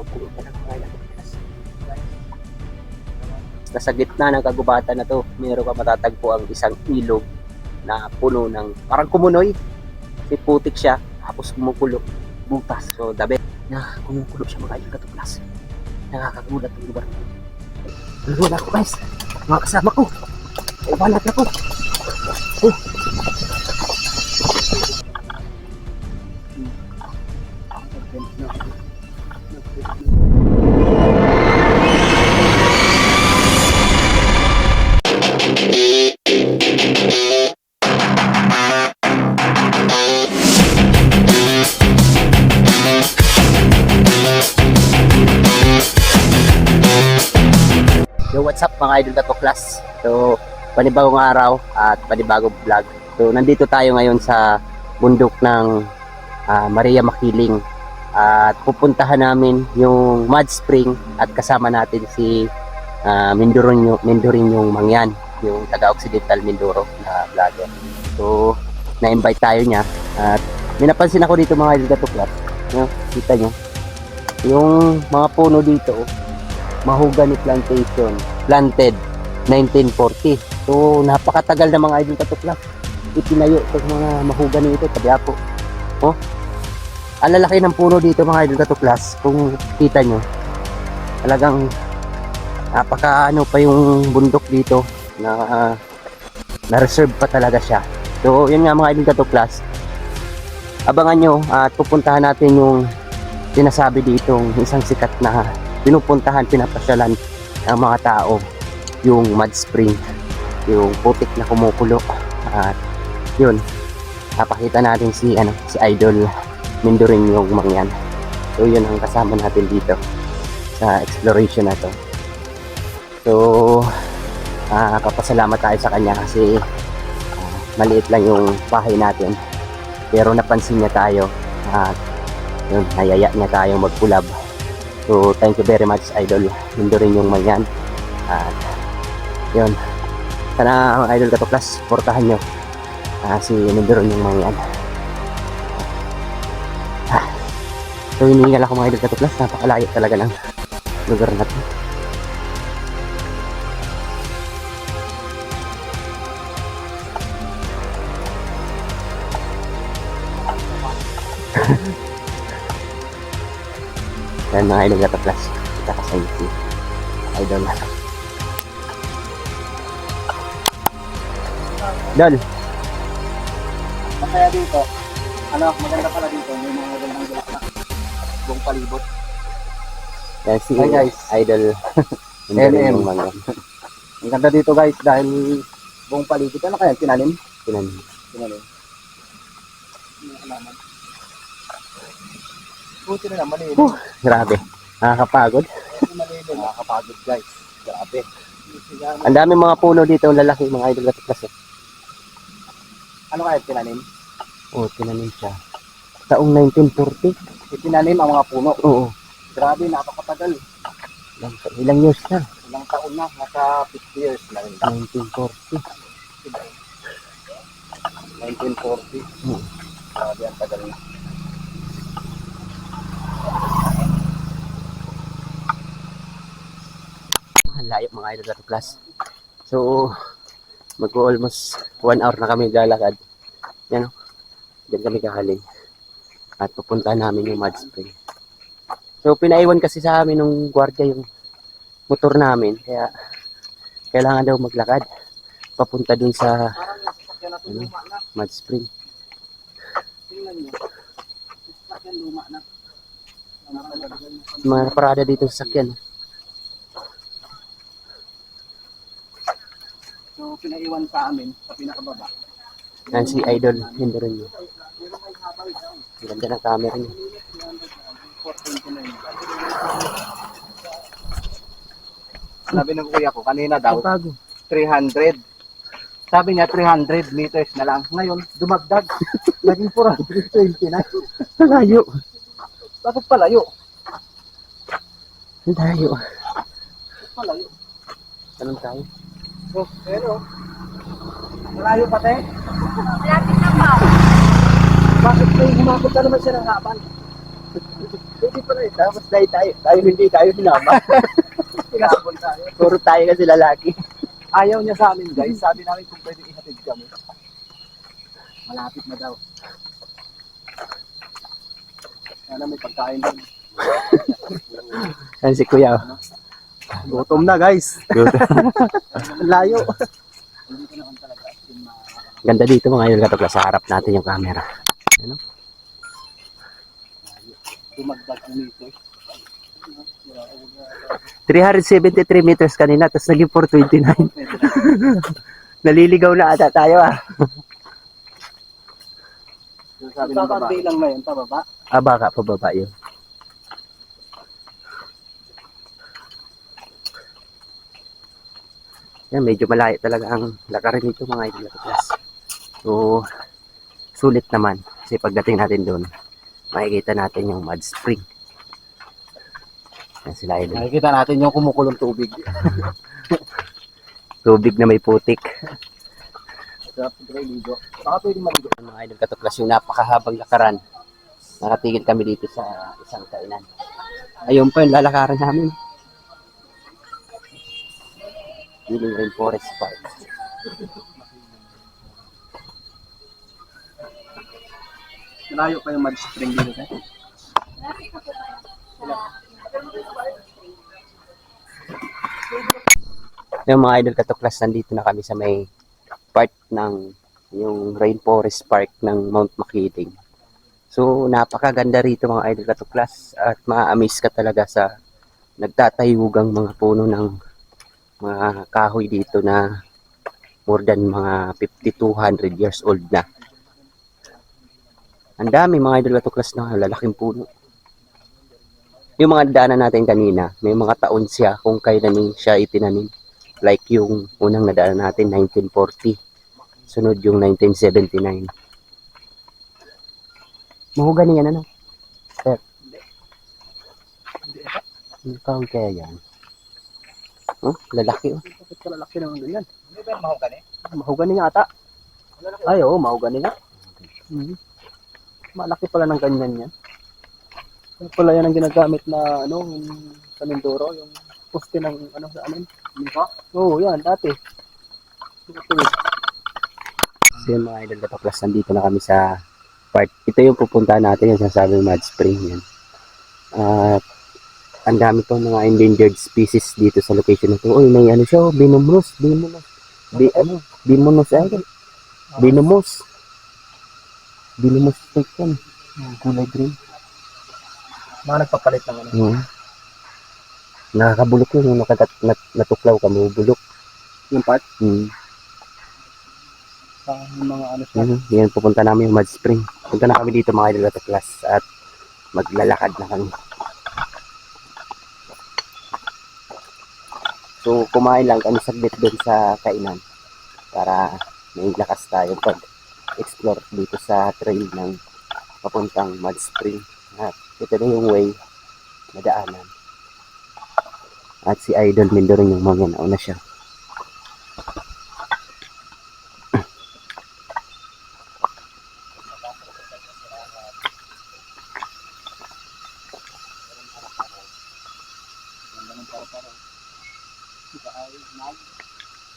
Oras. Nasa gitna ng kagubatan na to, meron ka matatagpo ang isang ilog na puno ng parang kumunoy. May putik siya, tapos kumukulo. Butas. So, dabi na kumukulo siya mga ilang katuklas. Nakakagulat ang lugar. Wala ko guys. Mga kasama ko. Ay, balat na ko. Oh. What's up mga idol Tato Class? So, panibagong araw at panibagong vlog. So, nandito tayo ngayon sa bundok ng ah, Maria Makiling. At pupuntahan namin yung Mud Spring at kasama natin si uh, Mindoro, Mindoreño Mangyan, yung taga-Occidental Mindoro na vlogger. So, na-invite tayo niya at may napansin ako dito mga idol Tato Class. No, kita nyo. Yung mga puno dito, mahogany plantation planted 1940 so napakatagal na mga idol katuklap itinayo itong mga mahogany ito tabi ako oh. Ang lalaki ng puno dito mga idol katuklas kung kita nyo. Talagang napaka ano pa yung bundok dito na na reserve pa talaga siya. So yun nga mga idol katuklas abangan nyo at pupuntahan natin yung sinasabi ditong isang sikat na pinupuntahan, pinapasyalan ng mga tao yung mud spring, yung putik na kumukulo at yun, napakita natin si ano, si Idol Mindorin yung mangyan. So yun ang kasama natin dito sa exploration na to. So, ah papasalamat tayo sa kanya kasi ah, maliit lang yung bahay natin. Pero napansin niya tayo at yun, nayaya niya tayong magkulab. So, thank you very much, Idol. Mundo rin yung mayan. At, yun. Sana ang Idol Katuklas, portahan nyo. Ah, si Mundo rin yung mayan. Ah. So, hinihingal ako mga Idol Katuklas. Napakalayo talaga ng lugar na to. Yan mga idol kata plus. Kita ka sa si idol na. Dol, Kaya dito, ano, maganda pala dito, may mga magandang na buong palibot. yan si Hi, guys. idol. Mga Ang ganda dito guys dahil buong palibot. Ano kaya, tinanim? Tinanim. May halaman. Buti na naman eh. Huh. Grabe. Nakakapagod. Malilo. Nakakapagod guys. Grabe. Ang dami mga puno dito, lalaki mga idol kata plus. Ano kaya tinanim? Oh, tinanim siya. Taong 1940. Itinanim ang mga puno. Oo. Grabe, napakatagal. Ilang, ilang years na? Ilang taon na, nasa 50 years na rin. 1940. 1940. Hmm. Grabe, ang tagal na. Layo mga idol at class. So, mag-almost one hour na kami lalakad. Yan o. Diyan kami kahaling. At pupunta namin yung mud spring. So, pinaiwan kasi sa amin nung gwardiya yung motor namin. Kaya, kailangan daw maglakad. Papunta dun sa Ano? mud spring. Mga parada dito sa sakyan. So, pinaiwan sa amin sa pinakababa. Yan si Idol. Hindi rin yun. Ang ganda ng camera niya. 429. Sabi ng kuya ko, kanina daw, bago. 300. Sabi niya, 300 meters na lang. Ngayon, dumagdag. Naging 420 na. Layo. Bakit palayo? Ang layo. Palayo. Tanong tayo. So, pero, malayo pa te. Malapit na pa. Bakit may humakot ka naman siya ng haban? Pwede pala eh. Tapos dahil tayo, tayo hindi tayo sinama. Pinakabol tayo. Puro tayo kasi lalaki. Ayaw niya sa amin guys. Sabi namin kung pwede ihatid kami. Malapit na daw. Sana may pagkain doon. Yan si Kuya. Gutom na guys. Ang Layo. Ganda dito mga idol katuklas. Sa harap natin yung camera. dumagdag ng meters. 373 meters kanina, tapos naging 429. Naliligaw na ata tayo ah. Sabi ng babae. lang na yun, pababa. Ah, baka pababa yun. Yan, medyo malayo talaga ang lakarin nito mga idol class. So, sulit naman. Kasi pagdating natin doon, makikita natin yung mud spring. Yan sila idol. Nakikita natin yung kumukulong tubig. Tubig na may putik. Sarap ito ligo. Baka pwede maligo. Mga idol katuklas, yung napakahabang lakaran. Nakatigil kami dito sa isang kainan. Ayun pa yung lalakaran namin. Healing Rainforest Park. Malayo pa yung mud spring dito. Eh. Yung mga idol katuklas, nandito na kami sa may part ng yung Rainforest Park ng Mount Makiling. So, napakaganda rito mga idol katuklas at ma-amaze ka talaga sa nagtatayugang mga puno ng mga kahoy dito na more than mga 5200 years old na. Ang dami mga idol katuklas na lalaking puno. Yung mga daanan natin kanina, may mga taon siya kung kailan siya itinanim. Like yung unang nadaan natin, 1940. Sunod yung 1979. Mahugani yan, ano? Sir. Hindi kaya yan. Oh, lalaki oh. Bakit kalalaki naman ganyan? Hindi ba mahugani? Mahugani nga ata. Ay, oo, mahugani nga. Mhm. Malaki pala ng ganyan yan. Yan pala yan ang ginagamit na ano, yung sa Mindoro, yung poste ng ano sa amin. Oo, yan, dati. So yun mga idol katuklas, nandito na kami sa part. Ito yung pupuntahan natin, yung sasabing mud spring yan. At ang dami pang mga endangered species dito sa location na to. Uy, may ano siya, oh, binomos, binomos. Bi, ano, binomos, ay, binomos. Binomos steak yan. Kulay green. Mga nagpapalit ng ano. Oo. Nakakabulok yun, yung nakatat, nat, natuklaw ka, bulok. Yung part, Hmm. sa mga ano siya. Mhm. Yan, pupunta namin yung mud spring. Punta na kami dito mga idol at class at maglalakad na kami. So, kumain lang kami saglit doon sa kainan para may lakas tayo pag explore dito sa trail ng papuntang mud spring. At ito na yung way na daanan. At si Idol Mindoro yung mga nauna siya.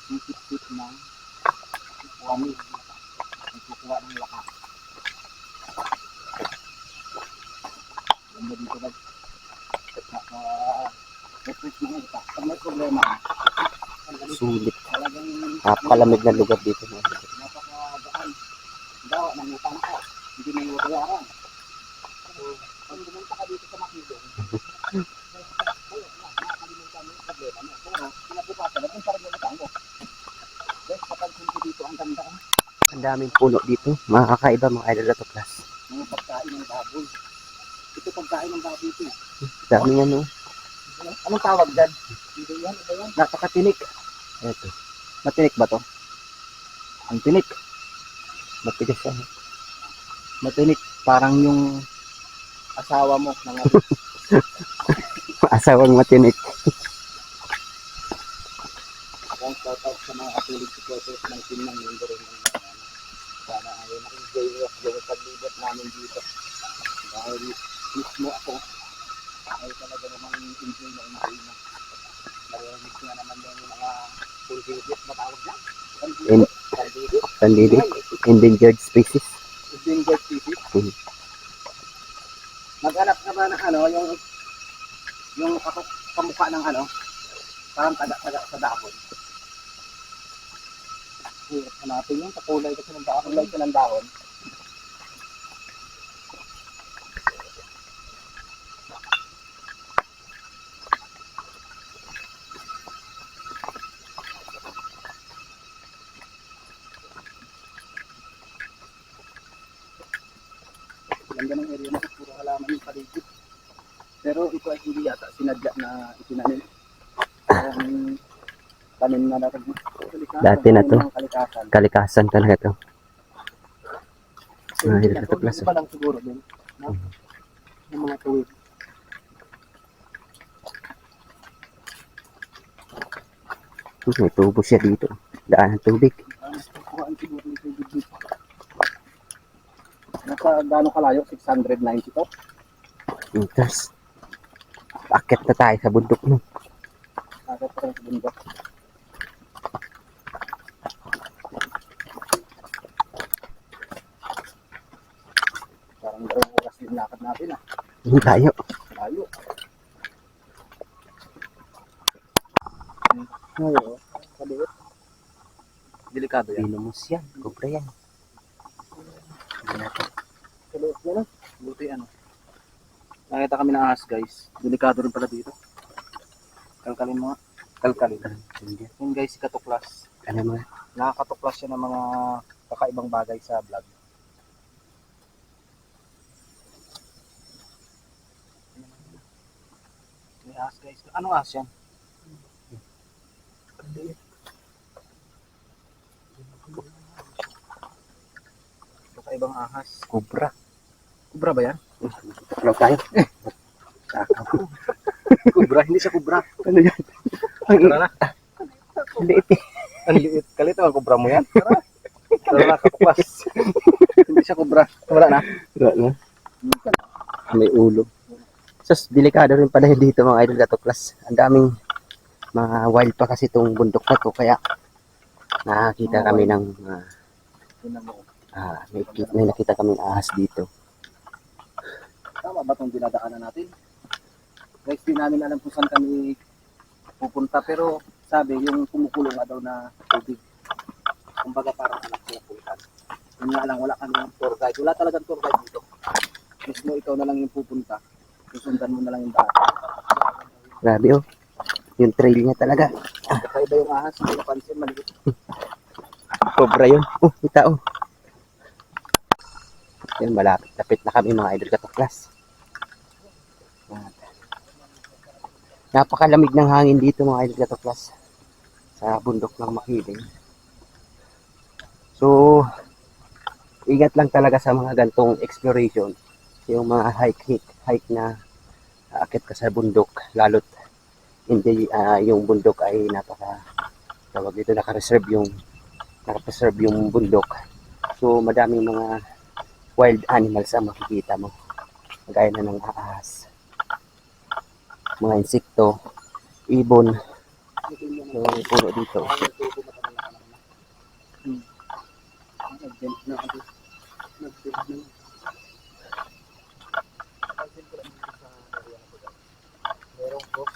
Sisip-sip ng wani. Nagkukuha ng lakas. Ganda dito guys. Naka refresh na ito. Pag may problema, Sulit. talagang Napakalamig na lugar dito. napakadaan. Dawa, nangutang ka. Hindi mo mabayaran. So, pag pumunta ka dito sa Makidong, ayun na, nakakalimutan mo yung problema mo. Pero, kinabukasan, naging parang yung utang mo. Guys, kapag punto dito, ang ganda ka. Ang daming puno dito. Makakaiba mga idol at class. Mga pagkain ng baboy. Ito pagkain ng baboy ito. Dami yan, no? Anong tawag dyan? Napakatinik. Ito. Matinik ba to? Ang tinik. Matigas yan. Matinik. Parang yung asawa mo. Mga Asawang matinik. Ang shout out sa mga katulig supporters ng team ng mundo rin ng mga yan. Sana ay na-enjoy nyo yung paglibot namin dito. Dahil mismo ako ay talaga namang enjoy na enjoy na. Narinig nga naman yung mga pulgigit na tawag dyan. Pandidi. Endangered species. Endangered species. Mhm. Maghanap ka ba ng ano, yung yung kamukha ng ano, parang taga-taga sa dahon. Hirap hanapin yung kakulay kasi ng dahon, kulay ka ng dahon. Ganda ng area na puro halaman yung paligid. Pero ito ay hindi yata sinadya na itinanim. Ang tanim na. Kalikasan, Dati na to. Kalikasan. Kalikasan talaga to. So, Ah, ito na hindi pa lang siguro din. No? Yung mga tuwid. Hmm, May tubo siya dito. Daan ng tubig. Nasa gaano kalayo? 690 to? Meters. Akit na tayo sa bundok no. Agad pa rin sa bundok. Yung lakad natin ah. Hindi tayo. Tayo. Ngayon, kaliit. Delikado yan. Venomous yan. Cobra yan. Kaliit yan ah. Buti ano. Nakita kami ng ahas guys. Delikado rin pala dito. Kalkalin mo nga. Kalkalin. Yun guys, si katuklas. Ano mo? Nakakatuklas siya ng mga kakaibang bagay sa vlog. Ahas guys. Anong ahas yan? Kakaibang ahas. Cobra. Kubra ba yan? Tuklaw tayo. Kubra, hindi siya kubra. Ano yan? Tara na. Liit eh. Ang liit. Kalito ang kubra mo yan. Tara. Tara na, katuklas. hindi siya kubra. Wala na. Wala na. May ulo. Sus, delikado rin pala dito mga idol katuklas. Ang daming mga wild pa kasi itong bundok na to. Kaya nakakita kami ng mo. ah, may, may nakita kaming ahas dito. Tama ba itong dinadaanan natin? Guys, di namin alam kung saan kami pupunta. Pero sabi, yung kumukulong nga daw na tubig. Kumbaga parang pulutan. Yun nga lang, wala kami ng tour guide. Wala talagang tour guide dito. Mismo ikaw na lang yung pupunta. Susundan mo na lang yung daan. Grabe oh. Yung trail niya talaga. Kakaiba yung ahas, hindi napansin, maliit. Cobra yun. Oh, kita oh. Yan, malapit. Lapit na kami mga idol katuklas. Yan. Napakalamig ng hangin dito mga idol katuklas. Sa bundok ng Makiling. So, ingat lang talaga sa mga gantong exploration. Yung mga hike, hike, hike na aakit ka sa bundok. Lalo't hindi ah, yung bundok ay napaka tawag dito naka-reserve yung naka-preserve yung bundok. So, madaming mga wild animals ang makikita mo. Gaya na ng ahas. Mga insekto, ibon. So, puro dito. Nag-vent na ako. Nag-vent na. Box.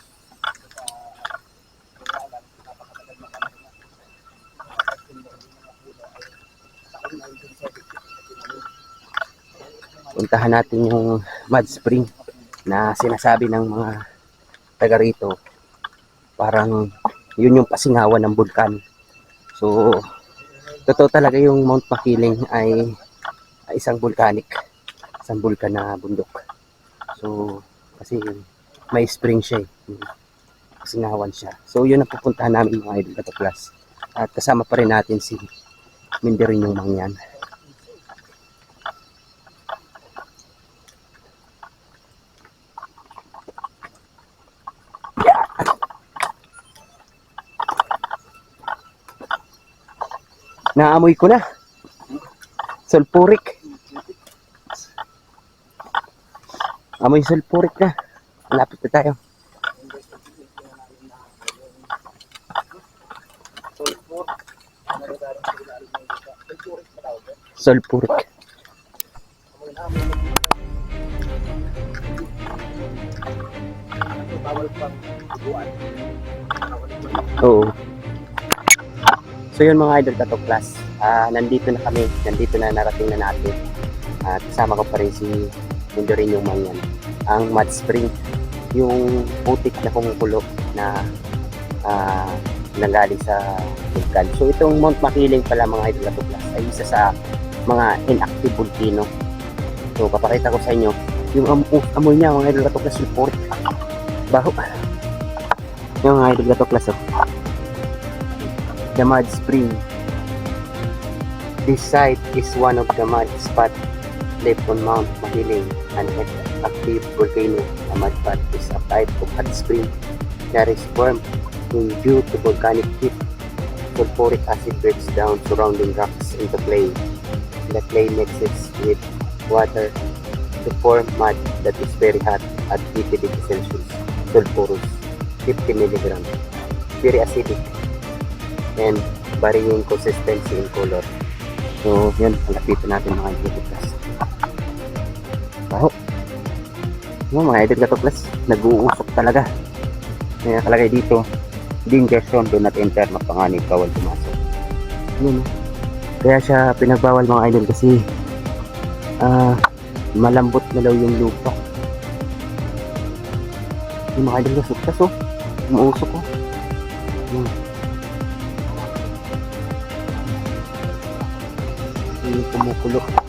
Puntahan natin yung mud spring na sinasabi ng mga taga rito. Parang yun yung pasingawan ng bulkan. So, totoo talaga yung Mount Makiling ay ay isang volcanic, isang bulkan na bundok. So, kasi may spring siya eh. Pasingawan siya. So, yun ang pupuntahan namin mga idol katuklas. At kasama pa rin natin si Minderin yung mangyan. Naamoy ko na. Sulfuric. Amoy sulfurik na. Malapit na tayo. Sulfuric. Oo. So yun mga idol Tato Class, ah nandito na kami, nandito na narating na natin. At kasama ko pa rin si Mundo manyan. Ang mud spring, yung putik na kumukulo na ah nanggaling sa vulkan. So itong Mount Makiling pala mga idol Tato Class ay isa sa mga inactive volcano. So papakita ko sa inyo yung am uh, amoy niya mga idol Tato Class report. Baho. Yung mga idol Tato Class oh the mud spring. This site is one of the mud spot left on Mount Mahiling, an active volcano. The mud spot is a type of hot spring that is formed in due to volcanic heat. Sulfuric acid breaks down surrounding rocks into clay. The clay mixes with water to form mud that is very hot at 80 degrees Celsius. Sulfurous, 50 milligrams. Very acidic and varying consistency in color. So, yun, palapitin natin mga class. Wow. Yung mga idol class, nag-uusok talaga. May nakalagay dito, danger zone, do not enter, mapanganib, bawal pumasok. Yun. oh. Kaya siya pinagbawal mga idol kasi ah malambot na daw yung lupa. Yung mga idol class, oh, oh. Umuusok ko. Oh. yung kumukulo.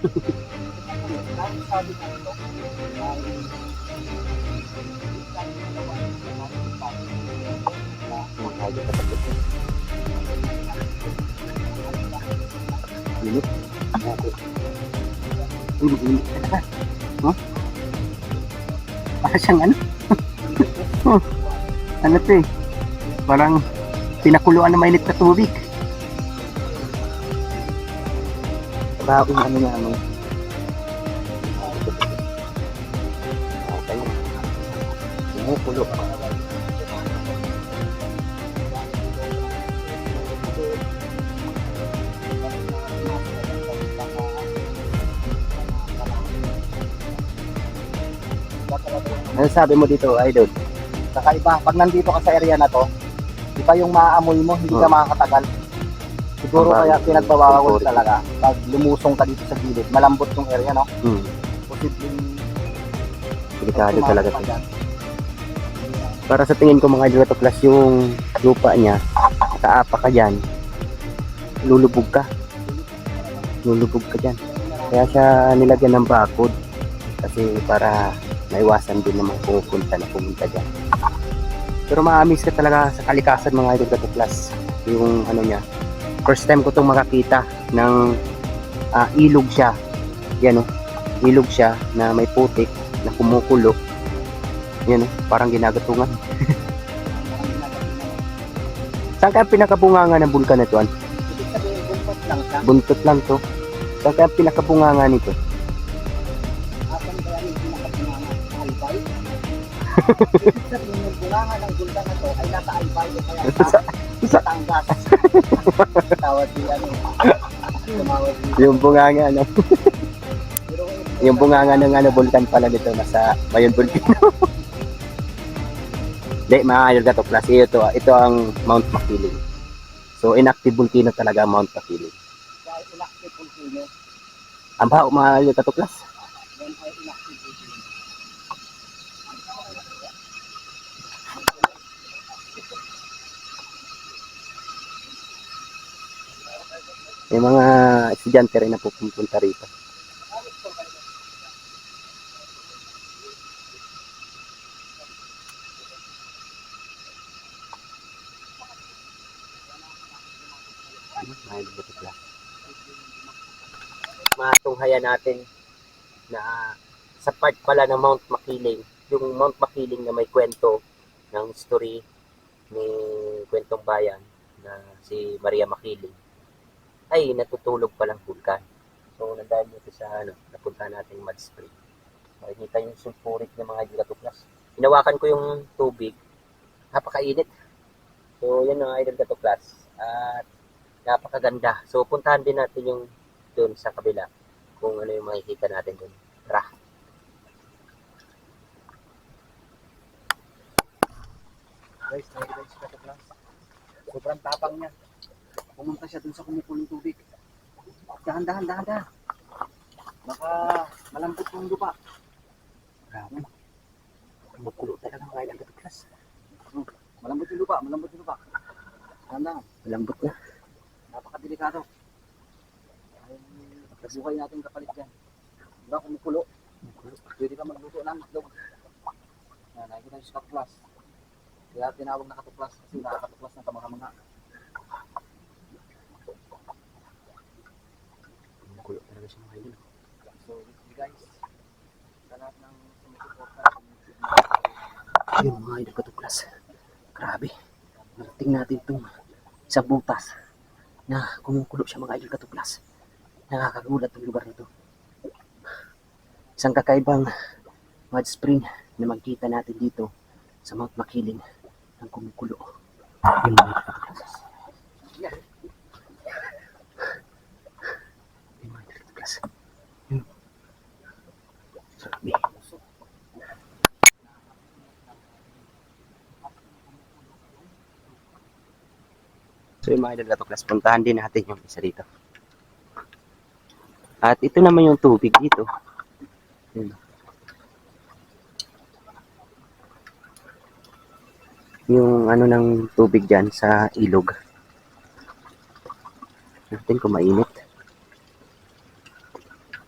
Uy, init talaga. Huh? Para siyang ano? huh. Ano to eh? Parang pinakuluan na mainit na tubig. Baong ano. Okay. Kumukulo. Ano sabi mo dito, idol? Kakaiba, pag nandito ka sa area na to, iba yung maaamoy mo, hindi ka makakatagal. Siguro kaya pinagbabawal Sulfuric. talaga. Pag lumusong ka dito sa gilid, malambot yung area, no? Hmm. Posibleng Delikado talaga dyan. Para sa tingin ko mga to plus yung lupa niya, kaapa ka dyan, lulubog ka. Lulubog ka dyan. Kaya siya nilagyan ng bakod kasi para maiwasan din naman pupunta na pumunta dyan. Pero maamis ka talaga sa kalikasan mga to plus yung ano niya. First time ko itong makakita ng ah, ilog siya. Yan o. Ilog siya na may putik na kumukulo. Yan o. Parang ginagatungan. Saan kaya pinakabunganga ng bulkan na siya. Buntot lang to. Saan kaya pinakabunganga nito? Ibig sabihin, yung bunganga ng gulda na to ay nasa albay o kaya sa, sa Tangas. Tawad. Tumawad sila. Yung bunganga? Pero Yung bunganga ng ano bulkan pala dito nasa Mayon Volcano. Hindi, idol ka to class. Ito, ito ang Mount Makiling. So, inactive volcano talaga ang Mount Makiling. Inactive volcano, Ang baho idol ka to class. yan ay inactive volcano. May mga estudyante rin na pupunta rito. Matunghayan natin na sa part pala ng Mount Makiling, yung Mount Makiling na may kwento ng story ni kwentong bayan na si Maria Makiling ay natutulog palang vulkan. So, nandaan dito sa ano, napunta natin Mud Spring. Makikita yung sulfuric ng mga gigatuklas. Hinawakan ko yung tubig. Napakainit. So, yan ang gatuklas. At napakaganda. So, puntahan din natin yung doon sa kabila kung ano yung makikita natin doon. Tara. Guys, sikat of class. Sobrang tapang niya. Pumunta siya dun sa kumukulong tubig. Dahan, dahan, dahan, dahan. Baka malambot yung lupa. Grabe. Kumukulo talaga mga idol gatuklas. Malambot yung lupa, malambot yung lupa. Dahan, dahan. Malambot na. Napakadelikado. Ay, Nasukay natin kapalit dyan. Diba kumukulo? Pwede ka magluto ng itlog. Yan, nakikita yung sikat class. Kaya tinawag na katuklas kasi nakakatuklas ng kamanga-manga. Kumukulo talaga siya mga idol. So, guys, sa lahat ng sumusuporta, Ayun mga idol katuklas. Grabe. Narating natin itong sa butas na kumukulo siya mga idol katuklas. Nakakagulat ang lugar na to. Isang kakaibang mud spring na magkita natin dito sa Mount Makiling ng kumukulo. Yun mga idol katuklas. Yun mga idol katuklas. Yun. Grabe. So yung mga idol katuklas, puntahan din natin yung isa dito. At ito naman yung tubig dito. Yun. Yung ano ng tubig dyan sa ilog. Natin kung mainit.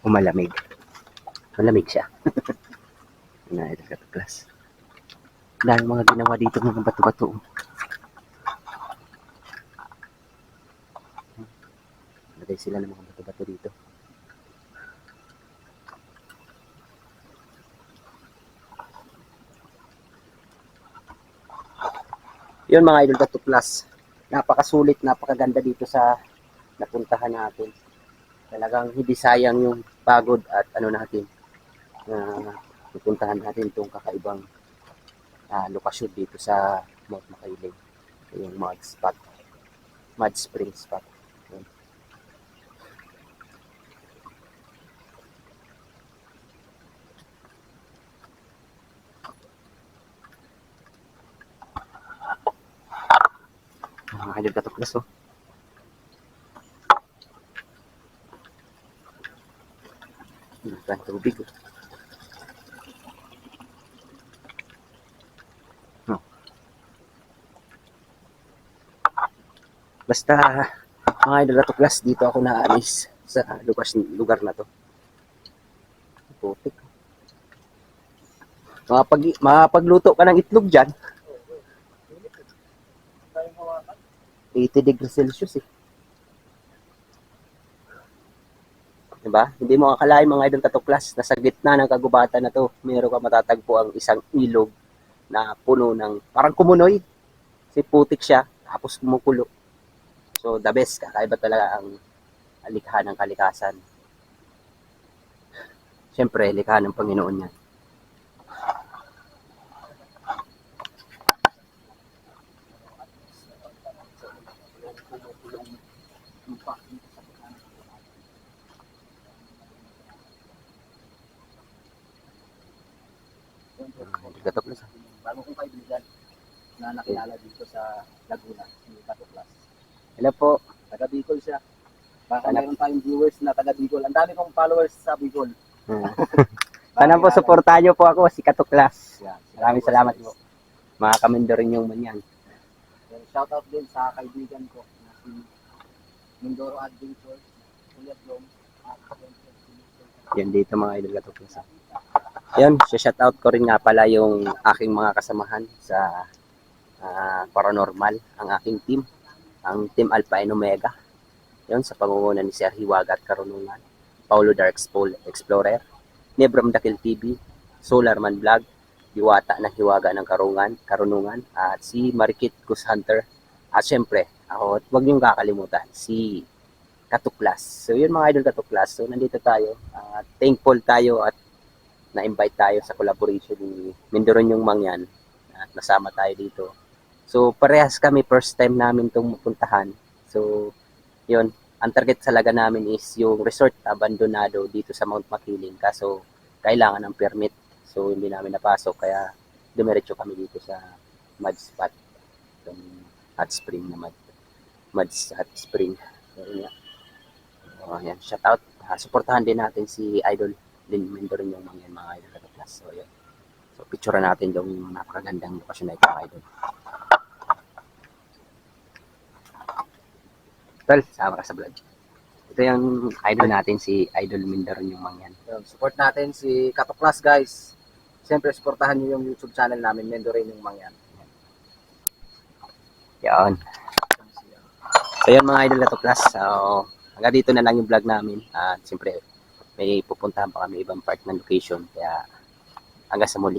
O malamig. Malamig siya. Na idol katuklas. Dahil mga ginawa dito mga bato-bato. Lagay sila ng mga bato-bato dito. Yun mga idol bato plus. Napakasulit, napakaganda dito sa napuntahan natin. Talagang hindi sayang yung pagod at ano natin na pupuntahan natin itong kakaibang ah, lokasyon dito sa Mount Makiling. Yung mud spot. Mud spring spot. Yun. Mga idol katuklas oh. Bukan tubig oh. Oh. Basta mga idol katuklas dito ako naalis sa lugar, lugar na to. Putik. Makapag, makapagluto ka ng itlog dyan, 80 degrees Celsius eh. Diba? Hindi mo akalain mga idol katuklas na sa gitna ng kagubatan na to, meron ka matatagpo ang isang ilog na puno ng parang kumunoy. Si putik siya, tapos kumukulo. So the best, kakaiba talaga ang likha ng kalikasan. Siyempre, likha ng Panginoon yan. Idol katuklas. ah. Bago kong kaibigan na nakilala dito sa Laguna, si Katuklas. Hello po. Taga Bicol siya. Baka mayroon tayong viewers na taga Bicol. Ang dami kong followers sa Bicol. Hmm. Sana po, supportahan niyo po ako, si Katuklas. Yan. Maraming salamat po. Mga kamendo rin yung manyan. Shout out din sa kaibigan ko na si Mindoro Adventure, Kuya Jom, Yan dito mga idol katuklas. Yan, shout out ko rin nga pala yung aking mga kasamahan sa ah, paranormal, ang aking team, ang team Alpha and Omega. Yun, sa pangunguna ni Sir Hiwaga at Karunungan, Paulo Dark Spol- Explorer, Nebram Dakil TV, Solarman Vlog, Diwata ng Hiwaga ng Karungan, Karunungan, at si Marikit Goose Hunter. At syempre, ako, at huwag niyong kakalimutan, si Katuklas. So yun mga idol Katuklas. So nandito tayo. At thankful tayo at na-invite tayo sa collaboration ni Mindoro yung Mangyan. At nasama tayo dito. So parehas kami first time namin itong mapuntahan. So yun, ang target talaga namin is yung resort abandonado dito sa Mount Makiling. Kaso kailangan ng permit. So hindi namin napasok kaya dumiretso kami dito sa mud spot. Itong hot spring na mud. Mud hot spring. So, yun. Oh, yan. Shout out. Ah, suportahan din natin si Idol din Mindoro yung mga yan, mga idol at class. So, yun. So, picture natin yung napakagandang lokasyon na ito, mga idol. Tol, sama ka sa vlog. Ito yung idol natin, si Idol Mindoro yung mga yan. Yun, support natin si Katoklas guys. Siyempre, supportahan niyo yung YouTube channel namin, Mendorin yung Mangyan. Yan. So, yun mga idol at class. So, hanggang dito na lang yung vlog namin. At siyempre, may pupuntahan pa kami ibang part ng location. Kaya, hanggang sa muli.